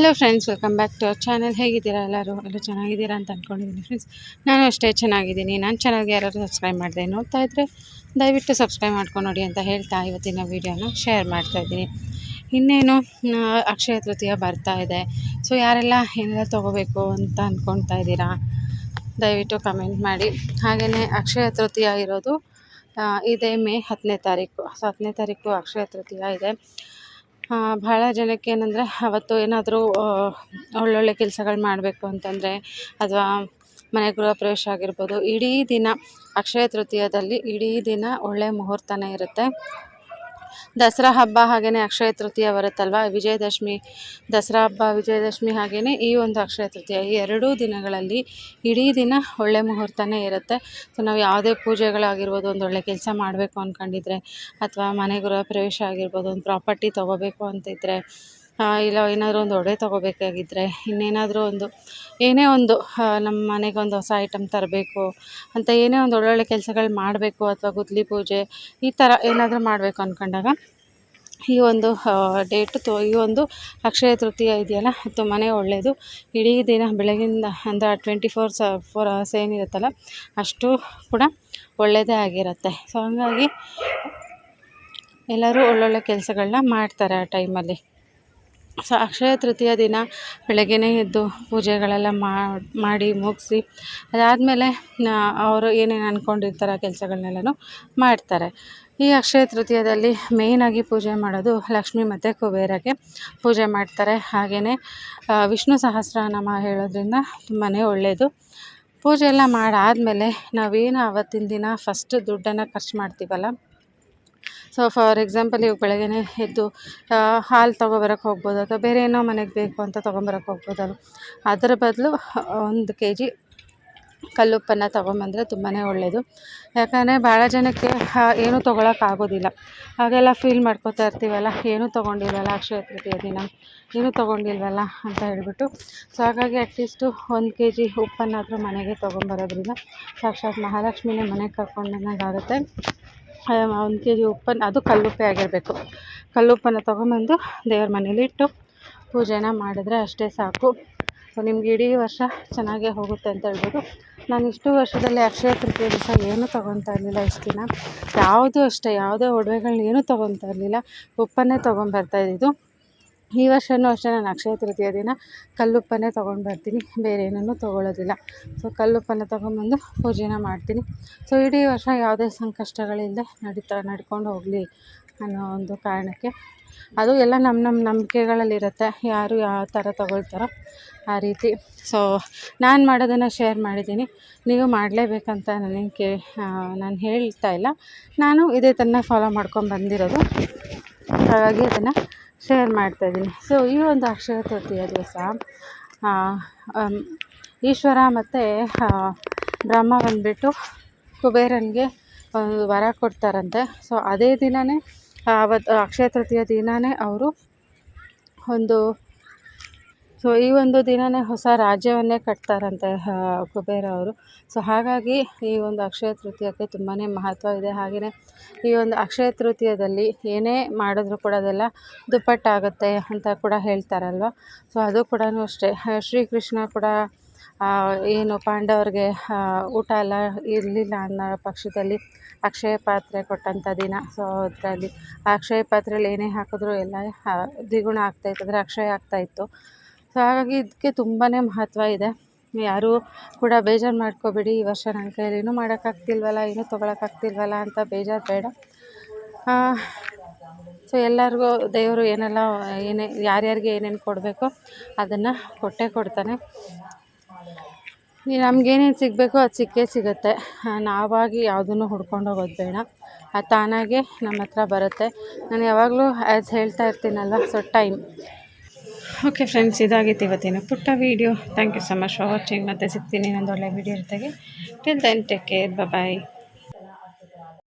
Hello friends welcome back to our channel ಹೇಗಿದ್ದೀರಾ ಎಲ್ಲರೂ? ಎಲ್ಲ ಚೆನ್ನಾಗಿದ್ದೀರಾ ಅಂತ ಅಂದ್ಕೊಂಡಿದ್ದೀನಿ ಫ್ರೆಂಡ್ಸ್ ನಾನು ಅಷ್ಟೇ ಚೆನ್ನಾಗಿದ್ದೀನಿ. ನನ್ನ ಚಾನಲ್ಗೆ ಯಾರಾದರೂ ಸಬ್ಸ್ಕ್ರೈಬ್ ಮಾಡಿದೆ ನೋಡ್ತಾ ಇದ್ದರೆ ದಯವಿಟ್ಟು ಸಬ್ಸ್ಕ್ರೈಬ್ ಮಾಡ್ಕೊಂಡು ನೋಡಿ ಅಂತ ಹೇಳ್ತಾ ಇವತ್ತಿನ ವೀಡಿಯೋನ ಶೇರ್ ಮಾಡ್ತಾಯಿದ್ದೀನಿ ಇನ್ನೇನು ಅಕ್ಷಯ ತೃತೀಯ ಬರ್ತಾ ಇದೆ. ಸೊ ಯಾರೆಲ್ಲ ಏನೆಲ್ಲ ತೊಗೋಬೇಕು ಅಂತ ಅಂದ್ಕೊಳ್ತಾ ಇದ್ದೀರಾ? ದಯವಿಟ್ಟು ಕಮೆಂಟ್ ಮಾಡಿ. ಹಾಗೆಯೇ ಅಕ್ಷಯ ತೃತೀಯ ಇರೋದು ಇದೇ ಮೇ ಹತ್ತನೇ ತಾರೀಕು. ಸೊ ಹತ್ತನೇ ತಾರೀಕು ಅಕ್ಷಯ ತೃತೀಯ ಇದೆ. ಭಾಳ ಜನಕ್ಕೆ ಏನಂದರೆ ಅವತ್ತು ಏನಾದರೂ ಒಳ್ಳೊಳ್ಳೆ ಕೆಲಸಗಳು ಮಾಡಬೇಕು ಅಂತಂದರೆ ಅಥವಾ ಮನೆ ಗೃಹ ಪ್ರವೇಶ ಆಗಿರ್ಬೋದು, ಇಡೀ ದಿನ ಅಕ್ಷಯ ತೃತೀಯದಲ್ಲಿ ಇಡೀ ದಿನ ಒಳ್ಳೆಯ ಮುಹೂರ್ತನೇ ಇರುತ್ತೆ. ದಸರಾ ಹಬ್ಬ ಹಾಗೆಯೇ ಅಕ್ಷಯ ತೃತೀಯ ಬರುತ್ತಲ್ವ? ವಿಜಯದಶಮಿ ದಸರಾ ಹಬ್ಬ ವಿಜಯದಶಮಿ ಹಾಗೆಯೇ ಈ ಒಂದು ಅಕ್ಷಯ ತೃತೀಯ. ಈ ಎರಡೂ ದಿನಗಳಲ್ಲಿ ಇಡೀ ದಿನ ಒಳ್ಳೆ ಮುಹೂರ್ತನೇ ಇರುತ್ತೆ. ಸೊ ನಾವು ಯಾವುದೇ ಪೂಜೆಗಳಾಗಿರ್ಬೋದು ಒಂದು ಒಳ್ಳೆ ಕೆಲಸ ಮಾಡಬೇಕು ಅಂದ್ಕೊಂಡಿದ್ರೆ ಅಥವಾ ಮನೆ ಗೃಹ ಪ್ರವೇಶ ಆಗಿರ್ಬೋದು ಒಂದು ಪ್ರಾಪರ್ಟಿ ತೊಗೋಬೇಕು ಅಂತಿದ್ದರೆ ಆ, ಇಲ್ಲ, ಏನಾದರೂ ಒಂದು ಒಡೆ ತೊಗೋಬೇಕಾಗಿದ್ದರೆ ಇನ್ನೇನಾದರೂ ಒಂದು, ಏನೇ ಒಂದು ನಮ್ಮ ಮನೆಗೆ ಒಂದು ಹೊಸ ಐಟಮ್ ತರಬೇಕು ಅಂತ ಏನೇ ಒಂದು ಒಳ್ಳೊಳ್ಳೆ ಕೆಲಸಗಳು ಮಾಡಬೇಕು ಅಥವಾ ಗುದ್ಲಿ ಪೂಜೆ ಈ ಥರ ಏನಾದರೂ ಮಾಡಬೇಕು ಅಂದ್ಕೊಂಡಾಗ ಈ ಒಂದು ಡೇಟ್ ತೊ, ಈ ಒಂದು ಅಕ್ಷಯ ತೃತೀಯ ಇದೆಯಲ್ಲ ತುಂಬಾ ಒಳ್ಳೆಯದು ಇಡೀ ದಿನ ಬೆಳಗಿಂದ ಅಂದರೆ ಟ್ವೆಂಟಿ ಫೋರ್ ಸ ಫೋರ್ ಅವರ್ಸ್ ಏನಿರುತ್ತಲ್ಲ, ಅಷ್ಟು ಕೂಡ ಒಳ್ಳೆಯದೇ ಆಗಿರುತ್ತೆ. ಸೊ ಹಂಗಾಗಿ ಎಲ್ಲರೂ ಒಳ್ಳೊಳ್ಳೆ ಕೆಲಸಗಳನ್ನ ಮಾಡ್ತಾರೆ ಆ ಟೈಮಲ್ಲಿ ಸೊ ಅಕ್ಷಯ ತೃತೀಯ ದಿನ ಬೆಳಗ್ಗೆನೇ ಎದ್ದು ಪೂಜೆಗಳೆಲ್ಲ ಮಾಡಿ ಮುಗಿಸಿ, ಅದಾದಮೇಲೆ ಅವರು ಏನೇನು ಅಂದ್ಕೊಂಡಿರ್ತಾರೆ ಆ ಕೆಲಸಗಳನ್ನೆಲ್ಲನೂ ಮಾಡ್ತಾರೆ. ಈ ಅಕ್ಷಯ ತೃತೀಯದಲ್ಲಿ ಮೇಯ್ನಾಗಿ ಪೂಜೆ ಮಾಡೋದು ಲಕ್ಷ್ಮಿ ಮತ್ತು ಕುಬೇರಗೆ ಪೂಜೆ ಮಾಡ್ತಾರೆ. ಹಾಗೆಯೇ ವಿಷ್ಣು ಸಹಸ್ರನಾಮ ಹೇಳೋದ್ರಿಂದ ತುಂಬಾ ಒಳ್ಳೆಯದು ಪೂಜೆ ಎಲ್ಲ ಮಾಡಾದಮೇಲೆ ನಾವೇನು ಆವತ್ತಿನ ದಿನ ಫಸ್ಟ್ ದುಡ್ಡನ್ನು ಖರ್ಚು ಮಾಡ್ತೀವಲ್ಲ ಸೊ ಫಾರ್ ಎಕ್ಸಾಂಪಲ್ ಇವಾಗ ಬೆಳಗ್ಗೆ ಎದ್ದು ಹಾಲು ತೊಗೊಬರಕ್ಕೆ ಹೋಗ್ಬೋದು ಅಥವಾ ಬೇರೆ ಏನೋ ಮನೆಗೆ ಬೇಕು ಅಂತ ತೊಗೊಂಬರಕ್ಕೆ ಹೋಗ್ಬೋದಲ್ಲ ಅದರ ಬದಲು, ಒಂದು ಕೆ ಜಿ ಕಲ್ಲುಪ್ಪನ್ನು ತೊಗೊಂಬಂದರೆ ತುಂಬಾ ಒಳ್ಳೆಯದು ಯಾಕಂದರೆ ಭಾಳ ಜನಕ್ಕೆ ಏನೂ ತೊಗೊಳಕ್ಕಾಗೋದಿಲ್ಲ ಹಾಗೆಲ್ಲ ಫೀಲ್ ಮಾಡ್ಕೋತಾ ಇರ್ತೀವಲ್ಲ, ಏನೂ ತೊಗೊಂಡಿಲ್ವಲ್ಲ ಅಕ್ಷಯ ತೃತೀಯ ದಿನ, ಏನೂ ತೊಗೊಂಡಿಲ್ವಲ್ಲ ಅಂತ ಹೇಳಿಬಿಟ್ಟು. ಸೊ ಹಾಗಾಗಿ ಅಟ್ಲೀಸ್ಟು ಒಂದು ಕೆ ಜಿ ಉಪ್ಪನ್ನಾದರೂ ಮನೆಗೆ ತೊಗೊಂಬರೋದ್ರಿಂದ ಸಾಕ್ಷಾತ್ ಮಹಾಲಕ್ಷ್ಮಿನೇ ಮನೆಗೆ ಕರ್ಕೊಂಡಂಗಾಗುತ್ತೆ ಒಂದು ಕೆ ಜಿ ಉಪ್ಪನ್ನು, ಅದು ಕಲ್ಲುಪ್ಪೆ ಆಗಿರಬೇಕು. ಕಲ್ಲುಪ್ಪನ್ನು ತೊಗೊಂಬಂದು ದೇವ್ರ ಮನೇಲಿಟ್ಟು ಪೂಜೆನ ಮಾಡಿದ್ರೆ ಅಷ್ಟೇ ಸಾಕು. ನಿಮ್ಗೆ ಇಡೀ ವರ್ಷ ಚೆನ್ನಾಗೇ ಹೋಗುತ್ತೆ ಅಂತ ಹೇಳ್ಬೋದು. ನಾನು ಇಷ್ಟು ವರ್ಷದಲ್ಲಿ ಅಕ್ಷಯ ತೃತೀಯ ದಿವಸ ಏನೂ ತೊಗೊತಾ ಇರಲಿಲ್ಲ, ಇಷ್ಟು ದಿನ. ಯಾವುದೂ ಅಷ್ಟೇ, ಯಾವುದೇ ಒಡವೆಗಳನ್ನ ಏನೂ ತೊಗೊತಾ ಇರಲಿಲ್ಲ. ಉಪ್ಪನ್ನೇ ತೊಗೊಂಬರ್ತಾ ಇದ್ದಿದ್ದು. ಈ ವರ್ಷವೂ ಅಷ್ಟೇ ನಾನು ಅಕ್ಷಯ ತೃತೀಯ ದಿನ ಕಲ್ಲುಪ್ಪನ್ನೇ ತೊಗೊಂಡು ಬರ್ತೀನಿ. ಬೇರೆ ಏನನ್ನೂ ತೊಗೊಳ್ಳೋದಿಲ್ಲ ಸೊ ಕಲ್ಲುಪ್ಪನ್ನು ತೊಗೊಂಬಂದು ಪೂಜೆನ ಮಾಡ್ತೀನಿ. ಸೊ ಇಡೀ ವರ್ಷ ಯಾವುದೇ ಸಂಕಷ್ಟಗಳಿಲ್ಲದೆ ನಡೀತಾ, ನಡ್ಕೊಂಡು ಹೋಗಲಿ ಅನ್ನೋ ಒಂದು ಕಾರಣಕ್ಕೆ. ಅದು ಎಲ್ಲ ನಮ್ಮ ನಮ್ಮ ನಂಬಿಕೆಗಳಲ್ಲಿರುತ್ತೆ. ಯಾರು ಯಾವ ಥರ ತೊಗೊಳ್ತಾರೋ ಆ ರೀತಿ. ಸೊ ನಾನು ಮಾಡೋದನ್ನು ಶೇರ್ ಮಾಡಿದ್ದೀನಿ. ನೀವು ಮಾಡಲೇಬೇಕಂತ ನನಗೆ ಕೇ ನಾನು ಹೇಳ್ತಾ ಇಲ್ಲ. ನಾನು ಇದೇ ತನ್ನ ಫಾಲೋ ಮಾಡ್ಕೊಂಡು ಬಂದಿರೋದು. ಹಾಗಾಗಿ ಅದನ್ನು ಶೇರ್ ಮಾಡ್ತಾಯಿದ್ದೀನಿ ಸೊ ಈ ಒಂದು ಅಕ್ಷಯ ತೃತೀಯ ದಿವಸ ಈಶ್ವರ ಮತ್ತು ಬ್ರಹ್ಮ ಬಂದುಬಿಟ್ಟು ಕುಬೇರನಿಗೆ ಒಂದು ವರ ಕೊಡ್ತಾರಂತೆ. ಸೊ ಅದೇ ದಿನವೇ ಅವತ್ತು ಅಕ್ಷಯ ತೃತೀಯ ದಿನವೇ ಅವರು ಒಂದು ಸೊ ಈ ಒಂದು ದಿನವೇ ಹೊಸ ರಾಜ್ಯವನ್ನೇ ಕಟ್ತಾರಂತೆ ಕುಬೇರ ಅವರು. ಸೊ ಹಾಗಾಗಿ ಈ ಒಂದು ಅಕ್ಷಯ ತೃತೀಯಕ್ಕೆ ತುಂಬಾ ಮಹತ್ವ ಇದೆ. ಹಾಗೆಯೇ ಈ ಒಂದು ಅಕ್ಷಯ ತೃತೀಯದಲ್ಲಿ ಏನೇ ಮಾಡಿದ್ರು ಕೂಡ ಅದೆಲ್ಲ ದುಪ್ಪಟ್ಟಾಗುತ್ತೆ ಅಂತ ಕೂಡ ಹೇಳ್ತಾರಲ್ವ? ಸೊ ಅದು ಕೂಡ ಅಷ್ಟೇ. ಶ್ರೀಕೃಷ್ಣ ಕೂಡ ಏನು ಪಾಂಡವರಿಗೆ ಊಟ ಎಲ್ಲ ಇರಲಿಲ್ಲ ಅನ್ನೋ ಪಕ್ಷದಲ್ಲಿ ಅಕ್ಷಯ ಪಾತ್ರೆ ಕೊಟ್ಟಂಥ ದಿನ. ಸೊ ಅದರಲ್ಲಿ ಅಕ್ಷಯ ಪಾತ್ರೆಯಲ್ಲಿ ಏನೇ ಹಾಕಿದ್ರು ಎಲ್ಲ ದ್ವಿಗುಣ ಆಗ್ತಾಯಿತ್ತು ಅಂದರೆ ಅಕ್ಷಯ ಆಗ್ತಾಯಿತ್ತು ಸೊ ಹಾಗಾಗಿ ಇದಕ್ಕೆ ತುಂಬಾ ಮಹತ್ವ ಇದೆ. ಯಾರೂ ಕೂಡ ಬೇಜಾರು ಮಾಡ್ಕೋಬೇಡಿ. ಈ ವರ್ಷ ನನ್ನ ಕೈಯಲ್ಲಿ ಏನೂ ಮಾಡೋಕ್ಕಾಗ್ತಿಲ್ವಲ್ಲ, ಏನೂ ತೊಗೊಳಕ್ಕಾಗ್ತಿಲ್ವಲ್ಲ ಅಂತ ಬೇಜಾರು ಬೇಡ. ಸೊ ಎಲ್ಲರಿಗೂ ದೇವರು ಏನೆಲ್ಲ, ಏನೇ, ಯಾರ್ಯಾರಿಗೆ ಏನೇನು ಕೊಡಬೇಕು ಅದನ್ನು ಕೊಟ್ಟೇ ಕೊಡ್ತಾನೆ. ನಮಗೇನೇನು ಸಿಗಬೇಕು ಅದು ಸಿಕ್ಕೇ ಸಿಗುತ್ತೆ. ನಾವಾಗಿ ಯಾವುದನ್ನು ಹುಡ್ಕೊಂಡು ಹೋಗೋದು ಬೇಡ. ಅದು ತಾನಾಗೆ ನಮ್ಮ ಹತ್ರ ಬರುತ್ತೆ. ನಾನು ಯಾವಾಗಲೂ ಆ್ಯಸ್ ಹೇಳ್ತಾ ಇರ್ತೀನಲ್ವ ಸೊ ಟೈಮ್ ಓಕೆ ಫ್ರೆಂಡ್ಸ್ ಇದಾಗಿತ್ತು ಇವತ್ತಿನ ಪುಟ್ಟ video thank you so much for watching ಮತ್ತೆ ಸಿಗ್ತೀನಿ ಇನ್ನೊಂದು ಒಳ್ಳೆ video ಇರ್ತಾಗೆ till then take care bye